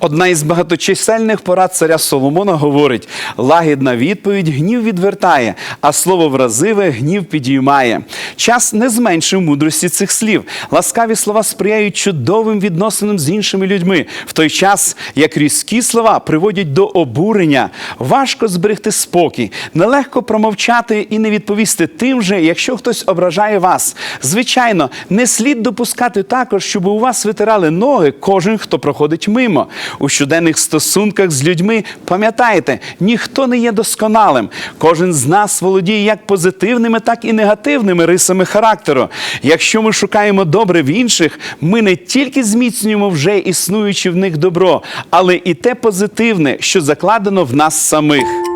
Одна із багаточисельних порад царя Соломона говорить: лагідна відповідь гнів відвертає, а слово вразиве гнів підіймає. Час не зменшив мудрості цих слів. Ласкаві слова сприяють чудовим відносинам з іншими людьми, в той час як різкі слова приводять до обурення. Важко зберегти спокій, нелегко промовчати і не відповісти тим же, якщо хтось ображає вас. Звичайно, не слід допускати також, щоб у вас витирали ноги кожен, хто проходить мимо. У щоденних стосунках з людьми пам'ятайте, ніхто не є досконалим. Кожен з нас володіє як позитивними, так і негативними рисами характеру. Якщо ми шукаємо добре в інших, ми не тільки зміцнюємо вже існуючі в них добро, але і те позитивне, що закладено в нас самих.